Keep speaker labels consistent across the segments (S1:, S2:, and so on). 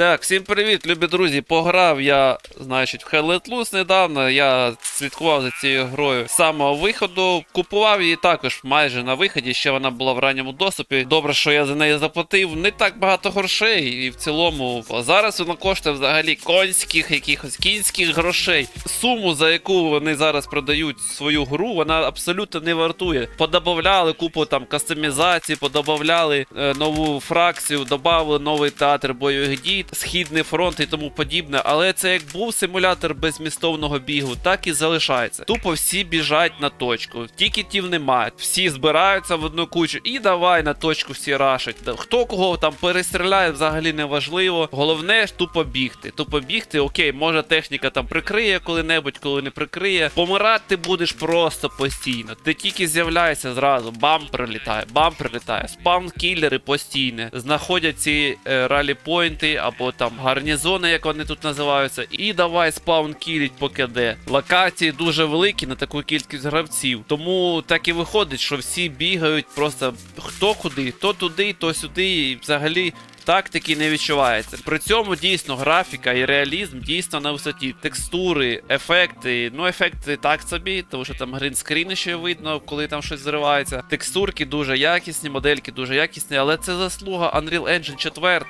S1: Так, всім привіт, любі друзі. Пограв я, значить, в Hell Loose недавно. Я слідкував за цією грою з самого виходу. Купував її також майже на виході. Ще вона була в ранньому доступі. Добре, що я за неї заплатив. Не так багато грошей, і в цілому зараз вона коштує взагалі конських, якихось кінських грошей. Суму, за яку вони зараз продають свою гру, вона абсолютно не вартує. Подобавляли купу там кастомізацій, подобавляли е, нову фракцію, додали новий театр бойових дій, східний фронт і тому подібне. Але це як був симулятор безмістовного бігу, так і залишається. Тупо всі біжать на точку. Тікетів немає. Всі збираються в одну кучу і давай на точку всі рашать. Хто кого там перестріляє, взагалі не важливо. Головне ж тупо бігти. Тупо бігти, окей, може техніка там прикриє коли-небудь, коли не прикриє. Помирати ти будеш просто постійно. Ти тільки з'являєшся зразу, бам прилітає, бам прилітає. Спам кілери постійне. Знаходять ці е, ралі-пойнти або там гарнізони, як вони тут називаються, і давай спаун кіліть по КД. Локації дуже великі на таку кількість гравців. Тому так і виходить, що всі бігають просто хто куди, то туди, то сюди, і взагалі. Тактики не відчувається. При цьому дійсно графіка і реалізм дійсно на висоті. Текстури, ефекти. Ну, ефекти так собі, тому що там гринскріни ще видно, коли там щось зривається. Текстурки дуже якісні, модельки дуже якісні, але це заслуга Unreal Engine 4,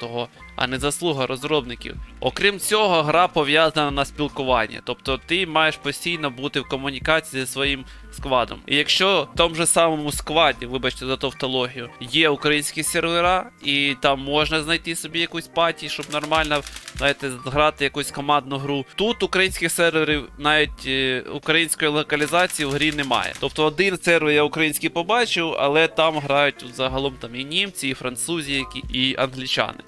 S1: а не заслуга розробників. Окрім цього, гра пов'язана на спілкуванні. Тобто ти маєш постійно бути в комунікації зі своїм сквадом. І якщо в тому же самому скваді, вибачте за тавтологію, є українські сервера, і там можна знайти собі якусь паті, щоб нормально знаєте, грати якусь командну гру. Тут українських серверів навіть е, української локалізації в грі немає. Тобто один сервер я український побачив, але там грають загалом там і німці, і французі, і англічани.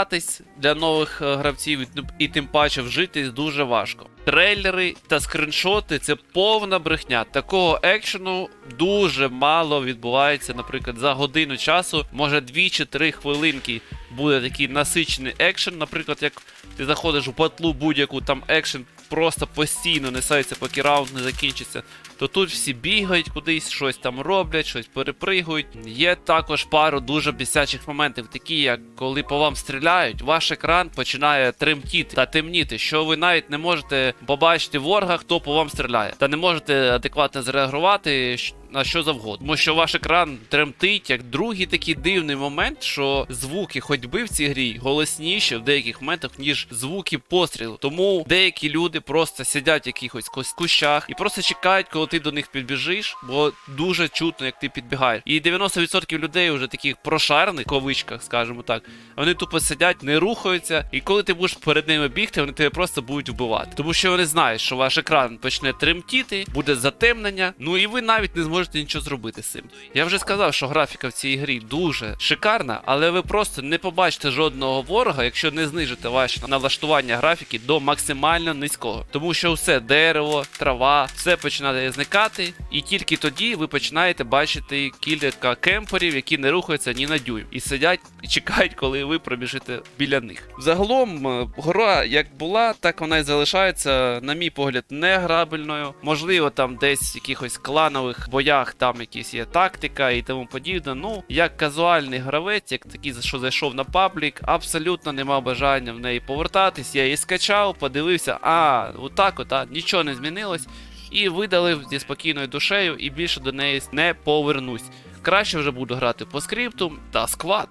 S1: Розібратись для нових е, гравців і тим- паче вжитись дуже важко. Трейлери та скріншоти це повна брехня. Такого екшену дуже мало відбувається, наприклад, за годину часу, може 2 чи 3 хвилинки буде такий насичений екшен. Наприклад, як ти заходиш в батлу будь-яку там екшен просто постійно несається, поки раунд не закінчиться. То тут всі бігають кудись, щось там роблять, щось перепригують. Є також пару дуже бісячих моментів, такі як коли по вам стріляють, ваш екран починає тремтіти та темніти, що ви навіть не можете побачити ворога, хто по вам стріляє, та не можете адекватно зреагувати. На що завгодно, тому що ваш екран тремтить, як другий такий дивний момент, що звуки ходьби в цій грі голосніші в деяких моментах, ніж звуки пострілу. Тому деякі люди просто сидять в якихось кущах і просто чекають, коли ти до них підбіжиш, бо дуже чутно, як ти підбігаєш. І 90% людей вже таких прошарених, в кавичках, скажімо так, вони тупо сидять, не рухаються, і коли ти будеш перед ними бігти, вони тебе просто будуть вбивати. Тому що вони знають, що ваш екран почне тремтіти, буде затемнення, ну і ви навіть не зможете нічого зробити з цим. Я вже сказав, що графіка в цій грі дуже шикарна, але ви просто не побачите жодного ворога, якщо не знижите ваше налаштування графіки до максимально низького. Тому що все дерево, трава, все починає зникати, і тільки тоді ви починаєте бачити кілька кемперів, які не рухаються ні на дюйм, і сидять і чекають, коли ви пробіжите біля них. Загалом, е, гра як була, так вона і залишається, на мій погляд, неграбельною. Можливо, там десь в якихось кланових боях там якісь є тактика і тому подібне. Ну, як казуальний гравець, як такий, що зайшов на паблік, абсолютно не мав бажання в неї повертатись. Я її скачав, подивився, а, отак, от, а, нічого не змінилось. І видалив зі спокійною душею, і більше до неї не повернусь. Краще вже буду грати по скрипту та сквад.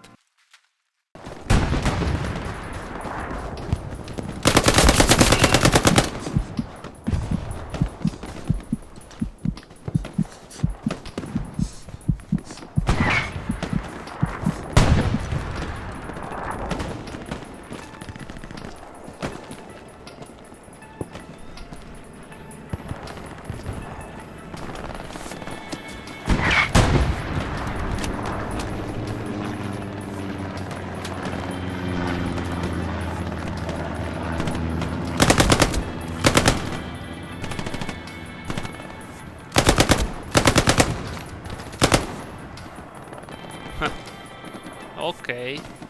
S1: Окей. О,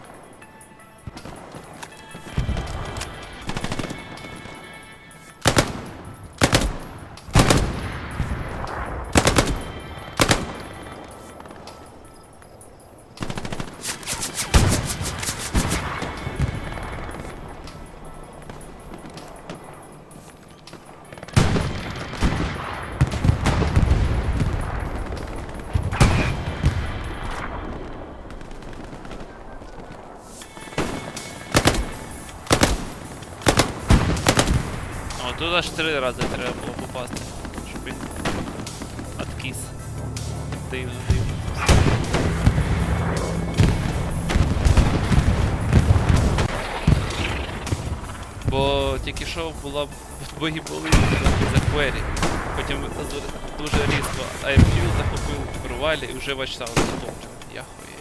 S1: тут аж три рази треба було попасти, щоб він откис. Дивно, дивно. Бо тільки що була бої були за квері. Потім дуже різко Айрфіл захопив Рувалі і вже вачсаун захоплював. Я хуєю.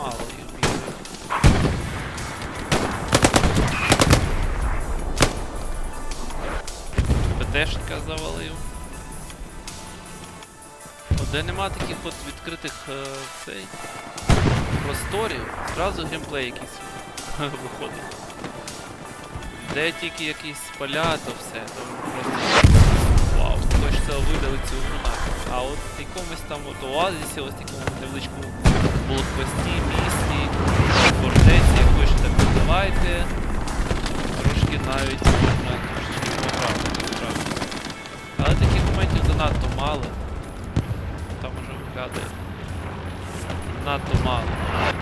S1: Немало їх бігає. ПТшника завалив. От Де нема таких от відкритих е, цей, просторів, зразу геймплей якийсь виходить. Де тільки якісь поля, то все, то просто вау, хочеться видалити цю гру. А от в якомусь там от оазисі, ось такому невеличкому блокпості, місті, фортеці, як ви ще так називаєте, трошки навіть можна трошечки поправити. Але таких моментів занадто мало. Там уже виглядає. Надто мало.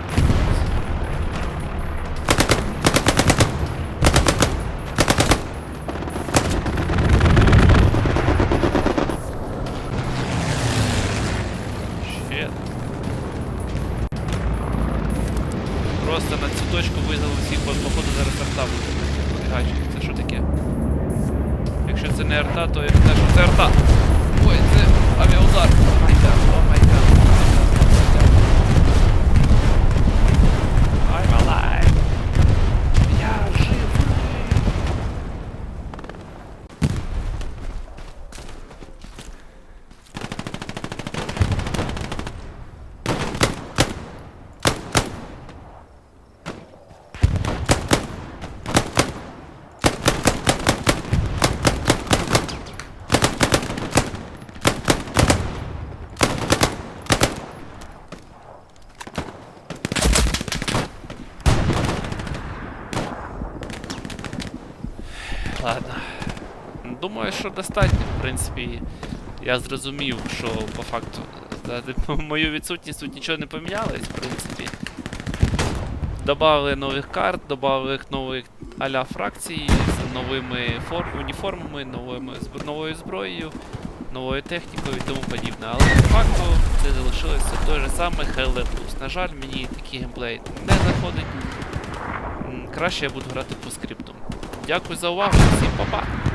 S1: Просто на цю точку визвали всіх, бо походу зараз арта буде. Гачі, це що таке? Якщо це не арта, то я не знаю, що це арта. Ой, це авіаудар. О май о май Ладно. Думаю, що достатньо. В принципі, я зрозумів, що по факту мою відсутність тут нічого не помінялось, в принципі. Добавили нових карт, добавили нових а-ля фракцій з новими фор... уніформами, новими новою зброєю, новою технікою і тому подібне. Але по факту це залишилося той же самий Hell Loose. На жаль, мені такий геймплей не заходить. Краще я буду грати по скрипту. Дякую за увагу, всім па-па!